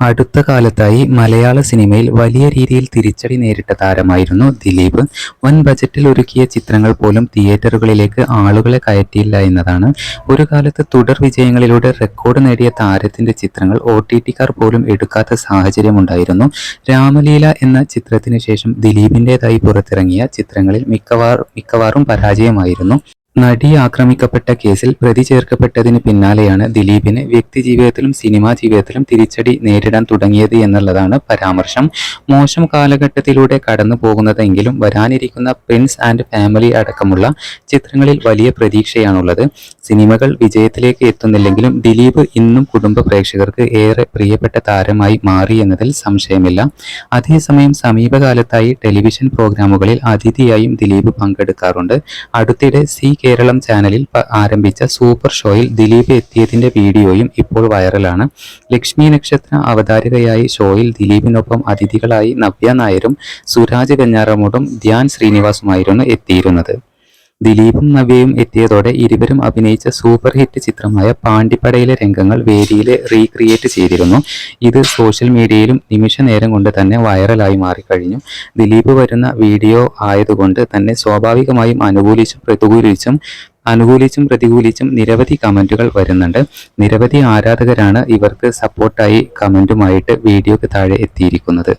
അടുത്ത കാലത്തായി മലയാള സിനിമയിൽ വലിയ രീതിയിൽ തിരിച്ചടി നേരിട്ട താരമായിരുന്നു ദിലീപ്. വൻ ബജറ്റിൽ ഒരുക്കിയ ചിത്രങ്ങൾ പോലും തിയേറ്ററുകളിലേക്ക് ആളുകളെ കയറ്റിയില്ല എന്നതാണ് ഒരു കാലത്ത് തുടർ വിജയങ്ങളിലൂടെ റെക്കോർഡ് നേടിയ താരത്തിന്റെ ചിത്രങ്ങൾ ഒ ടി ടിക്കാർ പോലും എടുക്കാത്ത സാഹചര്യമുണ്ടായിരുന്നു. രാമലീല എന്ന ചിത്രത്തിന് ശേഷം ദിലീപിന്റെതായി പുറത്തിറങ്ങിയ ചിത്രങ്ങളിൽ മിക്കവാറും മിക്കവാറും പരാജയമായിരുന്നു. നടി ആക്രമിക്കപ്പെട്ട കേസിൽ പ്രതി ചേർക്കപ്പെട്ടതിന് പിന്നാലെയാണ് ദിലീപിന് വ്യക്തിജീവിതത്തിലും സിനിമാ ജീവിതത്തിലും തിരിച്ചടി നേരിടാൻ തുടങ്ങിയത് എന്നുള്ളതാണ് പരാമർശം. മോശം കാലഘട്ടത്തിലൂടെ കടന്നു പോകുന്നതെങ്കിലും വരാനിരിക്കുന്ന പ്രിൻസ് ആൻഡ് ഫാമിലി അടക്കമുള്ള ചിത്രങ്ങളിൽ വലിയ പ്രതീക്ഷയാണുള്ളത്. സിനിമകൾ വിജയത്തിലേക്ക് എത്തുന്നില്ലെങ്കിലും ദിലീപ് ഇന്നും കുടുംബ പ്രേക്ഷകർക്ക് ഏറെ പ്രിയപ്പെട്ട താരമായി മാറി എന്നതിൽ സംശയമില്ല. അതേസമയം സമീപകാലത്തായി ടെലിവിഷൻ പ്രോഗ്രാമുകളിൽ അതിഥിയായും ദിലീപ് പങ്കെടുക്കാറുണ്ട്. അടുത്തിടെ സി കേരളം ചാനലിൽ ആരംഭിച്ച സൂപ്പർ ഷോയിൽ ദിലീപ് എത്തിയതിന്റെ വീഡിയോയും ഇപ്പോൾ വൈറലാണ്. ലക്ഷ്മി നക്ഷത്ര അവതാരകയായി ഷോയിൽ ദിലീപിനൊപ്പം അതിഥികളായി നവ്യ നായരും സുരാജ് വെഞ്ഞാറമൂടും ധ്യാൻ ശ്രീനിവാസുമായിരുന്നു എത്തിയിരുന്നത്. ദിലീപും നവ്യയും എത്തിയതോടെ ഇരുവരും അഭിനയിച്ച സൂപ്പർ ഹിറ്റ് ചിത്രമായ പാണ്ടിപ്പടയിലെ രംഗങ്ങൾ വേദിയിൽ റീക്രിയേറ്റ് ചെയ്തിരുന്നു. ഇത് സോഷ്യൽ മീഡിയയിലും നിമിഷ നേരം കൊണ്ട് തന്നെ വൈറലായി മാറിക്കഴിഞ്ഞു. ദിലീപ് വരുന്ന വീഡിയോ ആയതുകൊണ്ട് തന്നെ സ്വാഭാവികമായും അനുകൂലിച്ചും പ്രതികൂലിച്ചും അനുകൂലിച്ചും പ്രതികൂലിച്ചും നിരവധി കമന്റുകൾ വരുന്നുണ്ട്. നിരവധി ആരാധകരാണ് ഇവർക്ക് സപ്പോർട്ടായി കമന്റുമായിട്ട് വീഡിയോക്ക് താഴെ എത്തിയിരിക്കുന്നത്.